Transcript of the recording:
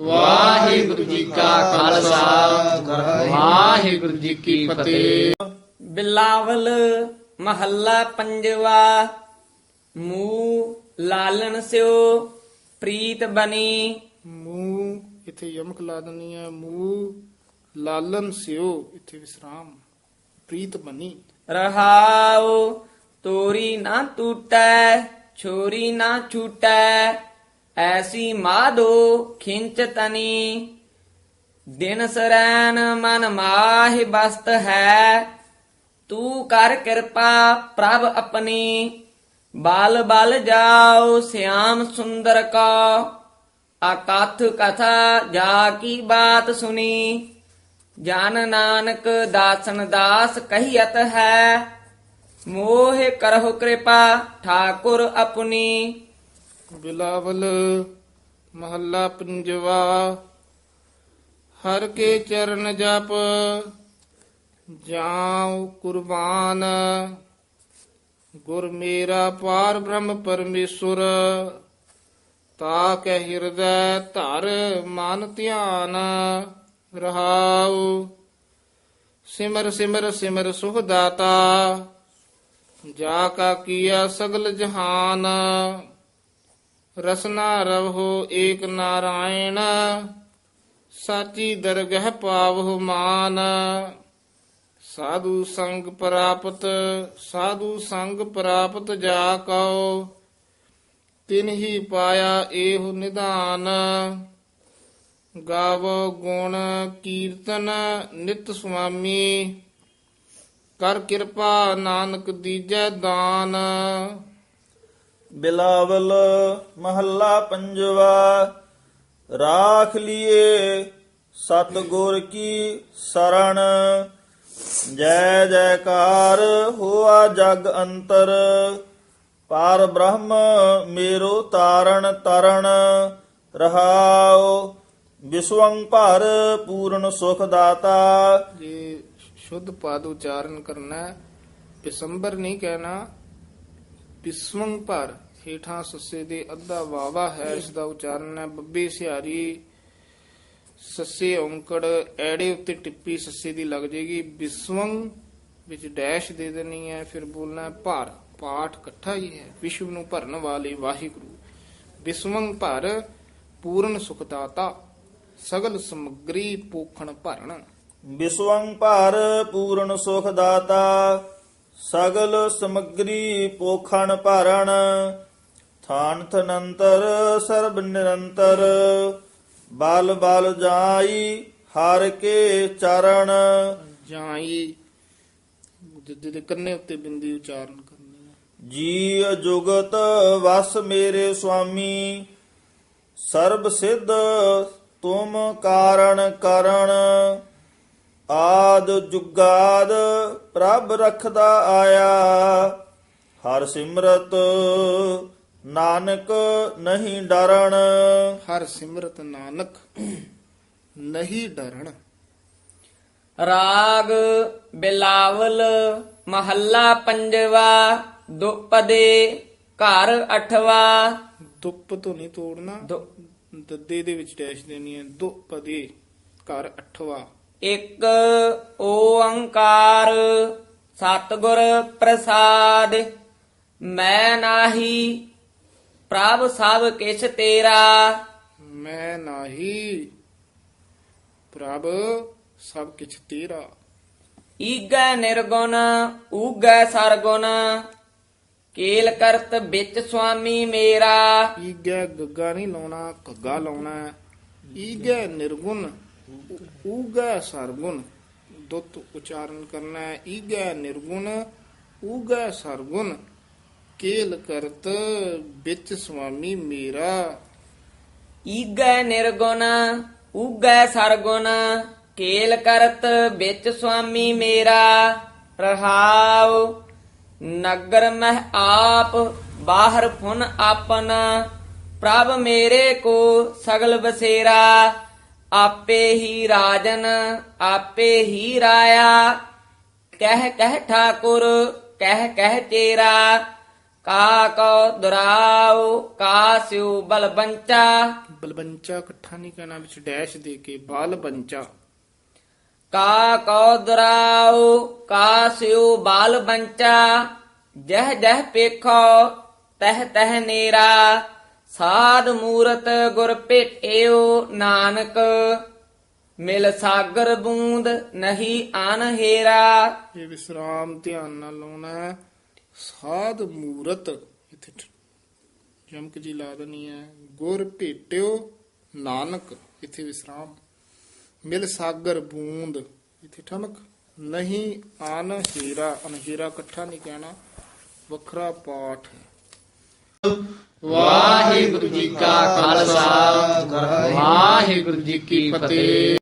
ਵਾਹਿਗੁਰੂ ਜੀ ਕਾ ਖਾਲਸਾ। ਵਾਹਿਗੁਰੂ ਜੀ ਕੀ ਫਤਿਹ। ਬਿਲਾਵਲ ਮਹੱਲਾ ਪੰਜਵਾ ਮੂਹ ਲਾਲਣ ਸਿਓ ਪ੍ਰੀਤ ਬਣੀ। ਮੂੰਹ ਇੱਥੇ ਯਮਕ ਲਾ ਦਨੀ ਹੈ ਮੂੰਹ ਲਾਲਨ ਸਿਓ ਇੱਥੇ ਵਿਸਰਾਮ ਪ੍ਰੀਤ ਬਣੀ। ਰਹਾਉ ਤੋਰੀ ਨਾ ਟੂਟੈ ਛੋਰੀ ਨਾ ਛੂਟੈ। ਐਸੀ ਮਾਧੋ ਖਿੰਚ ਤਨੀ। ਦਿਨ ਸਰੈਨ ਮਨ ਮਾਹਿ ਬਸਤ ਹੈ। ਤੂੰ ਕਰ ਕਿਰਪਾ ਪ੍ਰਭ ਆਪਣੀ। ਬਲ ਬਲ ਜਾਓ ਸਿਆਮ ਸੁੰਦਰ ਕਾ। ਆਕਥ ਕਥਾ ਜਾ ਕੀ ਬਾਤ ਸੁਣੀ। ਜਾਨ ਨਾਨਕ ਦਾਸਨ ਦਾਸ ਕਹੀਅਤ ਹੈ। ਮੋਹ ਕਰਹੁ ਕਿਰਪਾ ਠਾਕੁਰ ਆਪਣੀ। ਬਿਲਾਵਲ ਮਹੱਲਾ ਪੰਜਵਾ। ਹਰ ਕੇ ਚਰਨ ਜਪ, ਜਾਉ ਕੁਰਬਾਨ। ਗੁਰ ਮੇਰਾ ਪਾਰ ਬ੍ਰਹਮ ਪਰਮੇਸ਼ੁਰ, ਤਾ ਕੈ ਹਿਰਦੈ ਧਰ ਮਨ ਧਿਆਨ ਰਹਾਉ। ਸਿਮਰ ਸਿਮਰ ਸਿਮਰ ਸੁਖ ਦਾਤਾ, ਜਾ ਕਾ ਕੀਆ ਸਗਲ ਜਹਾਨ। ਰਸਨਾ ਰਵਹੁ ਏਕ ਨਾਰਾਇਣ, ਸਾਚੀ ਦਰਗਹਿ ਪਾਵਹੁ ਮਾਨ। ਸਾਧੂ ਸੰਗ ਪ੍ਰਾਪਤ, ਸਾਧੂ ਸੰਗ ਪ੍ਰਾਪਤ ਜਾ ਕਉ, ਤਿਨ ਹੀ ਪਾਇਆ ਏਹੁ ਨਿਧਾਨ। ਗਾਵੋ ਗੁਣ ਕੀਰਤਨ ਨਿਤ ਸੁਆਮੀ, ਕਰ ਕਿਰਪਾ ਨਾਨਕ ਦੀਜੈ ਦਾਨ। ਬਿਲਾਵਲ ਮਹੱਲਾ ਪੰਜਵਾ, ਰਾਖ ਲੀਏ ਸਤਗੁਰ ਕੀ ਸਰਣ। ਜੈ ਜੈਕਾਰ ਹੋਆ ਜਗ ਅੰਤਰ, ਪਾਰ ਬ੍ਰਹਮ ਮੇਰੋ ਤਾਰਣ ਤਰਣ ਰਹਾਉ ਵਿਸਵੰ ਭਰ ਪੂਰਨ ਸੁਖ ਦਾਤਾ। ਜੇ ਸ਼ੁੱਧ ਪਾਦ ਉਚਾਰਨ ਕਰਨਾ ਹੈ, ਪਿਸੰਬਰ ਨਹੀਂ ਕਹਿਣਾ ਪਿਸਵੰਗ ਪਰ ਹੇਠਾਂ ਸੱਸੇ ਦੇ ਅੱਧਾ ਵਾਵਾ ਹੈ, ਇਸ ਦਾ ਉਚਾਰਨ ਹੈ, ਬੱਬੇ ਸਿਹਾਰੀ, ਸੱਸੇ ਔਂਕੜ, ਐੜੇ ਉੱਤੇ ਟਿੱਪੀ ਸੱਸੇ ਦੀ ਲੱਗ ਜੇਗੀ, ਬਿਸਵੰਗ ਵਿੱਚ ਡੈਸ਼ ਦੇ ਦੇਣੀ ਹੈ, ਫਿਰ ਬੋਲਣਾ ਹੈ ਪਾਠ ਇਕੱਠਾ ਹੀ ਹੈ, ਵਿਸ਼ਵ ਨੂੰ ਭਰਨ ਵਾਲੇ ਵਾਹਿਗੁਰੂ। ਬਿਸਵੰਗ ਭਰ, ਪੂਰਨ ਸੁਖਦਾਤਾ, ਸਗਲ ਸਮਗਰੀ ਪੋਖਣ ਭਰਨ। ਵਿਸਵੰ ਭਰ, ਪੂਰਨ ਸੁਖਦਾਤਾ, ਸਗਲ ਸਮਗਰੀ ਪੋਖਣ ਭਰਨ। ਥਾਨ ਥਨੰਤਰ ਸਰਬ ਨਿਰੰਤਰ ਬਲ ਬਲ ਜਾਈ ਹਰ ਕੇ ਚਰਨ ਜਾਈ ਜਿੱਦੇ ਕੰਨੇ ਉੱਤੇ ਬਿੰਦੀ ਉਚਾਰਨ ਕਰਨੀ ਹੈ। ਜੀ ਜੁਗਤ ਵਸ ਮੇਰੇ ਸੁਆਮੀ। ਸਰਬ ਸਿੱਧ ਤੁਮ ਕਾਰਣ ਕਰਣ ਆਦ ਜੁਗਾਦ ਪ੍ਰਭ ਰਖਦਾ ਆਇਆ। ਹਰ ਸਿਮਰਤ ਨਾਨਕ ਨਹੀਂ ਡਰਣ। ਹਰ ਸਿਮਰਤ ਨਾਨਕ ਨਹੀਂ ਡਰਣ। ਰਾਗ ਬਿਲਾਵਲ ਮਹੱਲਾ ਪੰਜਵਾ ਦੁਪਦੇ ਘਰ ਅਠਵਾ। ਦੁੱਪ ਤੋਂ ਨਹੀਂ ਤੋੜਨਾ। ਦੁ- ਦੱਦੇ ਦੇ ਵਿੱਚ ਡੈਸ਼ ਦੇਣੀ ਹੈ। ਦੁਪਦੇ ਘਰ ਅਠਵਾ। ਇੱਕ ਓੰਕਾਰ ਸਤਿਗੁਰ ਪ੍ਰਸਾਦ ਮੈਂ ਨਾਹੀ ਪ੍ਰਭ ਸਭ ਕਿਛ ਤੇਰਾ। ਮੈਂ ਨਾਹੀ ਪ੍ਰਭ ਸਭ ਕਿਛ ਤੇਰਾ। ਈਗੈ ਨਿਰਗੁਣ ਊਗੈ ਸਰਗੁਣ ਕੇਲ ਕਰਤ ਵਿੱਚ ਸੁਆਮੀ ਮੇਰਾ। ਈਗੈ ਗੱਗਾ ਨਹੀਂ ਲਾਉਣਾ ਘੱਗਾ ਲਾਉਣਾ। ਈਗੈ ਨਿਰਗੁਣ ਊਗੈ ਸਰਗੁਣ ਦੁੱਤ ਉਚਾਰਨ ਕਰਨਾ ਈਗੈ ਨਿਰਗੁਣ ਊਗੈ ਸਰਗੁਣ ਕੇਲ ਕਰਤ ਵਿੱਚ ਸੁਆਮੀ ਮੇਰਾ। ਈਗੈ ਨਿਰਗੁਣ ਊਗੈ ਸਰਗੁਣ, ਕੇਲ ਕਰਤ ਵਿੱਚ ਸੁਆਮੀ ਮੇਰਾ। ਰਹਾਉ, ਨਗਰ ਮਹਿ ਆਪ, ਬਾਹਰ ਫੁਨ ਆਪਨ। ਪ੍ਰਭ ਮੇਰੇ ਕੋ ਸਗਲ ਬਸੇਰਾ, ਆਪੇ ਹੀ ਰਾਜਨ, ਆਪੇ ਹੀ ਰਾਇਆ। ਕਹਿ ਕਹਿ ਠਾਕੁਰ, ਕਹਿ ਕਹਿ ਤੇਰਾ। ਕਾ ਕੋ ਦੁਰਾਉ ਕਾ ਸਿਉ ਬਲ ਬੰਚਾ ਬਲਬੰਚਾ ਇਕੱਠਾ ਨਹੀਂ ਕਹਿਣਾ ਵਿੱਚ ਡੈਸ਼ ਦੇ ਕੇ ਬਾਲ ਬੰਚਾ ਕਾ ਕੋ ਦੁਰਾਉ ਕਾ ਸਿਉ ਬਾਲ ਬੰਚਾ ਜਹ ਜਹ ਪੇਖੋ ਤਹ ਤਹ ਨੇਰਾ ਸਾਧ ਮੂਰਤ ਗੁਰ ਭੇਟਿਓ ਨਾਨਕ ਮਿਲ ਸਾਗਰ ਬੂੰਦ ਨਹੀਂ ਅਨਹੇਰਾ ਇਹ ਵਿਸਰਾਮ ਧਿਆਨ ਨਾਲ ਲਾਉਣਾ ਹੈ ਸਾਧ ਮੂਰਤ ਇੱਥੇ ਜਮਕ ਜੀ ਲਾ ਦੇਣੀ ਹੈ। ਗੁਰ ਭੇਟਿਓ ਨਾਨਕ, ਇੱਥੇ ਵਿਸਰਾਮ। ਮਿਲ ਸਾਗਰ ਬੂੰਦ, ਇੱਥੇ ਠਮਕ। ਨਹੀਂ ਆਨ ਹੀਰਾ ਅਨਹੀਰਾ ਇਕੱਠਾ ਨਹੀਂ ਕਹਿਣਾ। ਵੱਖਰਾ ਪਾਠ ਵਾਹਿਗੁਰੂ ਜੀ ਕਾ ਖਾਲਸਾ, ਵਾਹਿਗੁਰੂ ਜੀ ਕੀ ਫਤਿਹ।